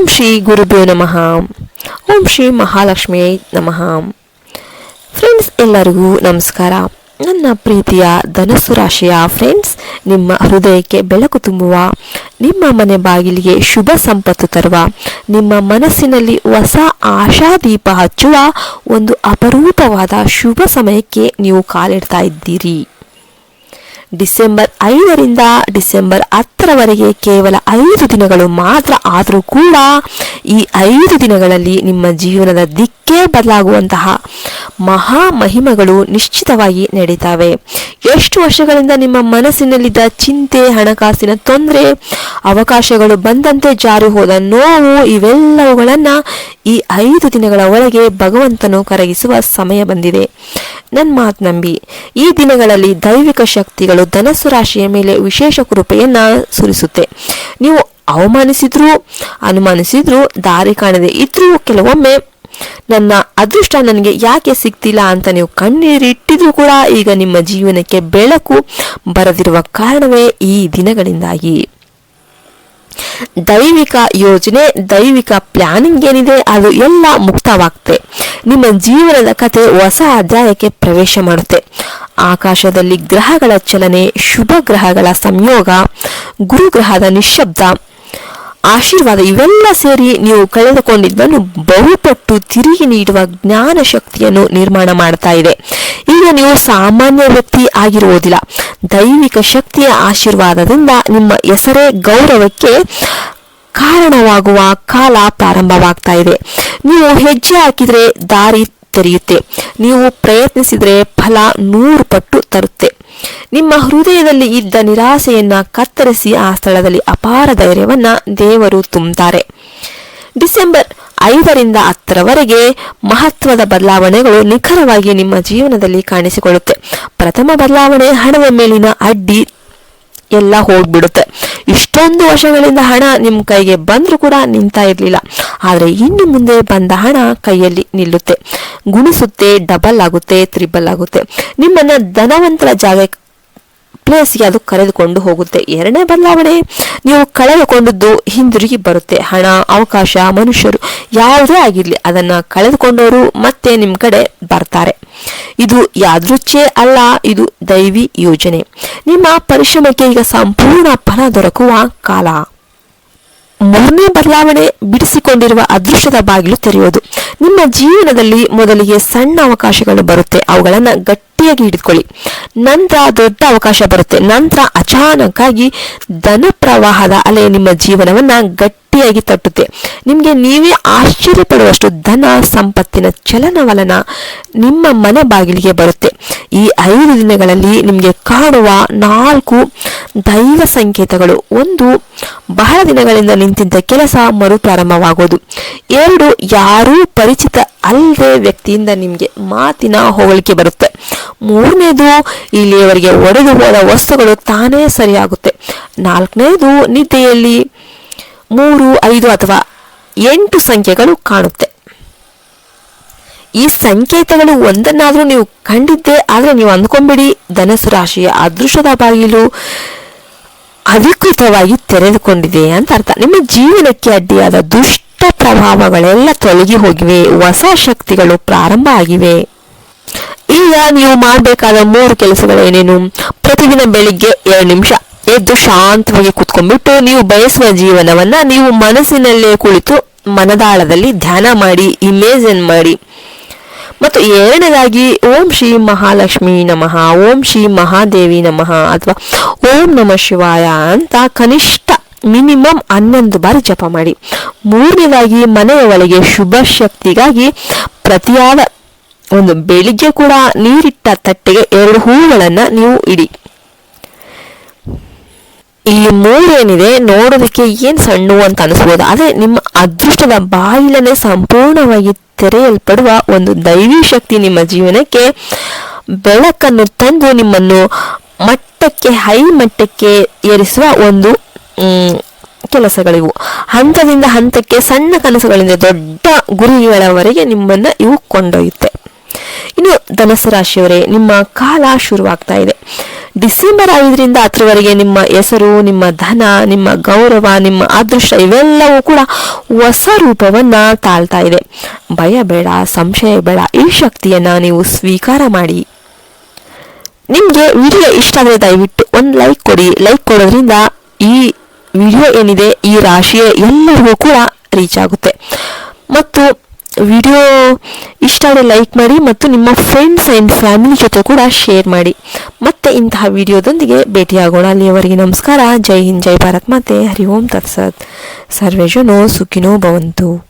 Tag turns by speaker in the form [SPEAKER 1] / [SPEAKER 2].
[SPEAKER 1] ಓಂ ಶ್ರೀ ಗುರುಭ್ಯೋ ನಮಃ. ಓಂ ಶ್ರೀ ಮಹಾಲಕ್ಷ್ಮಿ ನಮಃ. ಫ್ರೆಂಡ್ಸ್ ಎಲ್ಲರಿಗೂ ನಮಸ್ಕಾರ. ನನ್ನ ಪ್ರೀತಿಯ ಧನಸ್ಸು ರಾಶಿಯ ಫ್ರೆಂಡ್ಸ್ ನಿಮ್ಮ ಹೃದಯಕ್ಕೆ ಬೆಳಕು ತುಂಬುವ, ನಿಮ್ಮ ಮನೆ ಬಾಗಿಲಿಗೆ ಶುಭ ಸಂಪತ್ತು ತರುವ, ನಿಮ್ಮ ಮನಸ್ಸಿನಲ್ಲಿ ಹೊಸ ಆಶಾದೀಪ ಹಚ್ಚುವ ಒಂದು ಅಪರೂಪವಾದ ಶುಭ ಸಮಯಕ್ಕೆ ನೀವು ಕಾಲಿಡ್ತಾ ಇದ್ದೀರಿ. ಡಿಸೆಂಬರ್ ಐದರಿಂದ ಡಿಸೆಂಬರ್ ಹತ್ತರವರೆಗೆ ಕೇವಲ ಐದು ದಿನಗಳು ಮಾತ್ರ ಆದರೂ ಕೂಡ ಈ ಐದು ದಿನಗಳಲ್ಲಿ ನಿಮ್ಮ ಜೀವನದ ದಿಕ್ಕೇ ಬದಲಾಗುವಂತಹ ಮಹಾ ಮಹಿಮಗಳು ನಿಶ್ಚಿತವಾಗಿ ನಡೀತವೆ. ಎಷ್ಟು ವರ್ಷಗಳಿಂದ ನಿಮ್ಮ ಮನಸ್ಸಿನಲ್ಲಿದ್ದ ಚಿಂತೆ, ಹಣಕಾಸಿನ ತೊಂದರೆ, ಅವಕಾಶಗಳು ಬಂದಂತೆ ಜಾರಿ ಹೋದ ನೋವು, ಇವೆಲ್ಲವುಗಳನ್ನು ಈ ಐದು ದಿನಗಳ ಒಳಗೆ ಭಗವಂತನು ಕರಗಿಸುವ ಸಮಯ ಬಂದಿದೆ. ನನ್ನ ಮಾತು ನಂಬಿ, ಈ ದಿನಗಳಲ್ಲಿ ದೈವಿಕ ಶಕ್ತಿಗಳು ಧನಸ್ಸು ರಾಶಿಯ ಮೇಲೆ ವಿಶೇಷ ಕೃಪೆಯನ್ನ ಸುರಿಸುತ್ತೆ. ನೀವು ಅವಮಾನಿಸಿದ್ರು, ಅನುಮಾನಿಸಿದ್ರು, ದಾರಿ ಕಾಣದೆ ಇದ್ರೂ ಕೆಲವೊಮ್ಮೆ ನನ್ನ ಅದೃಷ್ಟ ನನಗೆ ಯಾಕೆ ಸಿಗ್ತಿಲ್ಲ ಅಂತ ನೀವು ಕಣ್ಣೀರಿಟ್ಟಿದ್ರು ಕೂಡ ಈಗ ನಿಮ್ಮ ಜೀವನಕ್ಕೆ ಬೆಳಕು ಬರದಿರುವ ಕಾರಣವೇ ಈ ದಿನಗಳಿಂದಾಗಿ. ದೈವಿಕ ಯೋಜನೆ, ದೈವಿಕ ಪ್ಲಾನಿಂಗ್ ಏನಿದೆ, ಅದು ಎಲ್ಲ ಮುಕ್ತವಾಗ್ತೆ. ನಿಮ್ಮ ಜೀವನದ ಕತೆ ಹೊಸ ಅಧ್ಯಾಯಕ್ಕೆ ಪ್ರವೇಶ ಮಾಡುತ್ತೆ. ಆಕಾಶದಲ್ಲಿ ಗ್ರಹಗಳ ಚಲನೆ, ಶುಭ ಗ್ರಹಗಳ ಸಂಯೋಗ, ಗುರುಗ್ರಹದ ನಿಶ್ಶಬ್ದ ಆಶೀರ್ವಾದ ಇವೆಲ್ಲ ಸೇರಿ ನೀವು ಕಳೆದುಕೊಂಡಿದ್ದನ್ನು ಬಹುಪಟ್ಟು ತಿರುಗಿ ನೀಡುವ ಜ್ಞಾನ ಶಕ್ತಿಯನ್ನು ನಿರ್ಮಾಣ ಮಾಡ್ತಾ ಇದೆ. ಈಗ ನೀವು ಸಾಮಾನ್ಯ ವ್ಯಕ್ತಿ ಆಗಿರುವುದಿಲ್ಲ. ದೈವಿಕ ಶಕ್ತಿಯ ಆಶೀರ್ವಾದದಿಂದ ನಿಮ್ಮ ಹೆಸರೇ ಗೌರವಕ್ಕೆ ಕಾರಣವಾಗುವ ಕಾಲ ಪ್ರಾರಂಭವಾಗ್ತಾ ಇದೆ. ನೀವು ಹೆಜ್ಜೆ ಹಾಕಿದರೆ ದಾರಿ ತೆರೆಯುತ್ತೆ. ನೀವು ಪ್ರಯತ್ನಿಸಿದರೆ ಫಲ ನೂರು ಪಟ್ಟು ತರುತ್ತೆ. ನಿಮ್ಮ ಹೃದಯದಲ್ಲಿ ಇದ್ದ ನಿರಾಸೆಯನ್ನ ಕತ್ತರಿಸಿ ಆ ಸ್ಥಳದಲ್ಲಿ ಅಪಾರ ಧೈರ್ಯವನ್ನ ದೇವರು ತುಂಬುತ್ತಾರೆ ಡಿಸೆಂಬರ್ ಐದರಿಂದ ಹತ್ತರವರೆಗೆ ಮಹತ್ವದ ಬದಲಾವಣೆಗಳು ನಿಖರವಾಗಿ ನಿಮ್ಮ ಜೀವನದಲ್ಲಿ ಕಾಣಿಸಿಕೊಳ್ಳುತ್ತೆ. ಪ್ರಥಮ ಬದಲಾವಣೆ ಹಣದ ಮೇಲಿನ ಅಡ್ಡಿ ಎಲ್ಲ ಹೋಗ್ಬಿಡುತ್ತೆ. ಇಷ್ಟೊಂದು ವರ್ಷಗಳಿಂದ ಹಣ ನಿಮ್ಮ ಕೈಗೆ ಬಂದರೂ ಕೂಡ ನಿಂತಾ ಇರಲಿಲ್ಲ. ಆದರೆ ಇನ್ನು ಮುಂದೆ ಬಂದ ಹಣ ಕೈಯಲ್ಲಿ ನಿಲ್ಲುತ್ತೆ. ಗುಣಿಸುತ್ತೆ ಡಬಲ್ ಆಗುತ್ತೆ ತ್ರಿಬಲ್ ಆಗುತ್ತೆ. ನಿಮ್ಮನ್ನ ಧನವಂತರ ಜಾಗ ಪ್ಲೇಸ್ಗೆ ಅದು ಕರೆದುಕೊಂಡು ಹೋಗುತ್ತೆ. ಎರಡನೇ ಬದಲಾವಣೆ, ನೀವು ಕಳೆದುಕೊಂಡದ್ದು ಹಿಂದಿರುಗಿ ಬರುತ್ತೆ. ಹಣ, ಅವಕಾಶ, ಮನುಷ್ಯರು ಯಾವುದೇ ಆಗಿರಲಿ ಅದನ್ನ ಕಳೆದುಕೊಂಡವರು ಮತ್ತೆ ನಿಮ್ಮ ಕಡೆ ಬರ್ತಾರೆ. ಇದು ಯಾದೃಚ್ಛೆ ಅಲ್ಲ, ಇದು ದೈವಿ ಯೋಜನೆ. ನಿಮ್ಮ ಪರಿಶ್ರಮಕ್ಕೆ ಈಗ ಸಂಪೂರ್ಣ ಫಲ ದೊರಕುವ ಕಾಲ. ಮೂರನೇ ಬದಲಾವಣೆ ಬಿಡಿಸಿಕೊಂಡಿರುವ ಅದೃಶ್ಯದ ಬಾಗಿಲು ತೆರೆಯೋದು ನಿಮ್ಮ ಜೀವನದಲ್ಲಿ ಮೊದಲಿಗೆ ಸಣ್ಣ ಅವಕಾಶಗಳು ಬರುತ್ತೆ, ಅವುಗಳನ್ನ ಗಟ್ಟಿಯಾಗಿ ಹಿಡಿದುಕೊಳ್ಳಿ. ನಂತರ ದೊಡ್ಡ ಅವಕಾಶ ಬರುತ್ತೆ, ನಂತರ ಅಚಾನಕ್ಕಾಗಿ ಧನ ಪ್ರವಾಹದ ಅಲೆ ನಿಮ್ಮ ಜೀವನವನ್ನ ಗಟ್ಟಿಯಾಗಿ ತಟ್ಟುತ್ತೆ. ನಿಮಗೆ ನೀವೇ ಆಶ್ಚರ್ಯ ಪಡುವಷ್ಟು ಧನ, ಸಂಪತ್ತಿನ ಚಲನವಲನ ನಿಮ್ಮ ಮನೆ ಬಾಗಿಲಿಗೆ ಬರುತ್ತೆ. ಈ ಐದು ದಿನಗಳಲ್ಲಿ ನಿಮಗೆ ಕಾಣುವ ನಾಲ್ಕು ದೈವ ಸಂಕೇತಗಳು. ಒಂದು, ಬಹಳ ದಿನಗಳಿಂದ ನಿಂತಿದ್ದ ಕೆಲಸ ಮರು ಪ್ರಾರಂಭವಾಗೋದು ಎರಡು, ಯಾರೂ ಪರಿಚಿತ ಅಲ್ಲದೆ ವ್ಯಕ್ತಿಯಿಂದ ನಿಮಗೆ ಮಾತಿನ ಹೊಗಳಿಕೆ ಬರುತ್ತೆ. ಮೂರನೇದು, ಇಲ್ಲಿಯವರೆಗೆ ಒಡೆದು ಹೋದ ವಸ್ತುಗಳು ತಾನೇ ಸರಿಯಾಗುತ್ತೆ. ನಾಲ್ಕನೇದು, ನಿದ್ದೆಯಲ್ಲಿ ಮೂರು, ಐದು ಅಥವಾ ಎಂಟು ಸಂಖ್ಯೆಗಳು ಕಾಣುತ್ತೆ. ಈ ಸಂಕೇತಗಳು ಒಂದನ್ನಾದರೂ ನೀವು ಕಂಡಿದ್ದೆ, ಆದರೆ ನೀವು ಅಂದ್ಕೊಂಬಿಡಿ ಧನಸು ರಾಶಿಯ ಅದೃಷ್ಟದ ಬಾಗಿಲು ಅಧಿಕೃತವಾಗಿ ತೆರೆದುಕೊಂಡಿದೆ ಅಂತ ಅರ್ಥ. ನಿಮ್ಮ ಜೀವನಕ್ಕೆ ಅಡ್ಡಿಯಾದ ದುಷ್ಟ ಪ್ರಭಾವಗಳೆಲ್ಲ ತೊಲಗಿ ಹೋಗಿವೆ, ಹೊಸ ಶಕ್ತಿಗಳು ಪ್ರಾರಂಭ ಆಗಿವೆ. ಈಗ ನೀವು ಮಾಡಬೇಕಾದ ಮೂರು ಕೆಲಸಗಳೇನೇನು? ಪ್ರತಿದಿನ ಬೆಳಿಗ್ಗೆ ಎರಡು ನಿಮಿಷ. ಎದ್ದು ಶಾಂತವಾಗಿ ಕುತ್ಕೊಂಡ್ಬಿಟ್ಟು ನೀವು ಬಯಸುವ ಜೀವನವನ್ನ ನೀವು ಮನಸ್ಸಿನಲ್ಲೇ ಕುಳಿತು ಮನದಾಳದಲ್ಲಿ ಧ್ಯಾನ ಮಾಡಿ ಇಮೇಜನ್ ಮಾಡಿ. ಮತ್ತು ಎರಡನೇದಾಗಿ, ಓಂ ಶ್ರೀ ಮಹಾಲಕ್ಷ್ಮಿ ನಮಃ, ಓಂ ಶ್ರೀ ಮಹಾದೇವಿ ನಮಃ ಅಥವಾ ಓಂ ನಮ ಶಿವಾಯ ಅಂತ ಕನಿಷ್ಠ ಮಿನಿಮಮ್ ಹನ್ನೊಂದು ಬಾರಿ ಜಪ ಮಾಡಿ. ಮೂರನೇದಾಗಿ, ಮನೆಯ ಒಳಗೆ ಶುಭ ಶಕ್ತಿಗಾಗಿ ಪ್ರತಿಯಾದ ಒಂದು ಬೆಳಿಗ್ಗೆ ಕೂಡ ನೀರಿಟ್ಟ ತಟ್ಟೆಗೆ ಎರಡು ಹೂಗಳನ್ನು ನೀವು ಇಡಿ. ಈ ಮೂರೇನಿದೆ ನೋಡೋದಕ್ಕೆ ಏನು ಸಣ್ಣ ಅಂತ ಅನಿಸ್ಬೋದು. ಆದರೆ ನಿಮ್ಮ ಅದೃಷ್ಟದ ಬಾಯಿಲನೇ ಸಂಪೂರ್ಣವಾಗಿ ತೆರೆಯಲ್ಪಡುವ ಒಂದು ದೈವಿ ಶಕ್ತಿ ನಿಮ್ಮ ಜೀವನಕ್ಕೆ ಬೆಳಕನ್ನು ತಂದು ನಿಮ್ಮನ್ನು ಮಟ್ಟಕ್ಕೆ, ಹೈ ಮಟ್ಟಕ್ಕೆ ಏರಿಸುವ ಒಂದು ಕೆಲಸಗಳಿವು. ಹಂತದಿಂದ ಹಂತಕ್ಕೆ ಸಣ್ಣ ಕನಸುಗಳಿಂದ ದೊಡ್ಡ ಗುರಿಗಳವರೆಗೆ ನಿಮ್ಮನ್ನ ಇವು ಕೊಂಡೊಯ್ಯುತ್ತೆ. ಇನ್ನು ಧನಸ್ಸು ರಾಶಿಯವರೇ, ನಿಮ್ಮ ಕಾಲ ಶುರುವಾಗ್ತಾ ಇದೆ. ಡಿಸೆಂಬರ್ ಐದರಿಂದ ಹತ್ತರವರೆಗೆ ನಿಮ್ಮ ಹೆಸರು, ನಿಮ್ಮ ಧನ, ನಿಮ್ಮ ಗೌರವ, ನಿಮ್ಮ ಅದೃಷ್ಟ ಇವೆಲ್ಲವೂ ಕೂಡ ಹೊಸ ರೂಪವನ್ನ ತಾಳ್ತಾ ಇದೆ. ಭಯ ಬೇಡ, ಸಂಶಯ ಬೇಡ, ಈ ಶಕ್ತಿಯನ್ನ ನೀವು ಸ್ವೀಕಾರ ಮಾಡಿ. ನಿಮಗೆ ವಿಡಿಯೋ ಇಷ್ಟ ಆದರೆ ದಯವಿಟ್ಟು ಒಂದು ಲೈಕ್ ಕೊಡಿ. ಲೈಕ್ ಕೊಡೋದ್ರಿಂದ ಈ ವಿಡಿಯೋ ಏನಿದೆ, ಈ ರಾಶಿಯ ಎಲ್ಲರಿಗೂ ಕೂಡ ರೀಚ್ ಆಗುತ್ತೆ. ಮತ್ತು ವಿಡಿಯೋ ಇಷ್ಟ ಆದರೆ ಲೈಕ್ ಮಾಡಿ ಮತ್ತು ನಿಮ್ಮ ಫ್ರೆಂಡ್ಸ್ ಆ್ಯಂಡ್ ಫ್ಯಾಮಿಲಿ ಜೊತೆ ಕೂಡ ಶೇರ್ ಮಾಡಿ. ಮತ್ತೆ ಇಂತಹ ವಿಡಿಯೋದೊಂದಿಗೆ ಭೇಟಿಯಾಗೋಣ. ಅಲ್ಲಿಯವರೆಗೆ ನಮಸ್ಕಾರ. ಜೈ ಹಿಂದ್, ಜೈ ಭಾರತ್. ಮಾತೆ. ಹರಿ ಓಂ. ತತ್ಸತ್. ಸರ್ವೇ ಜನೋ ಸುಖಿನೋ ಭವಂತು.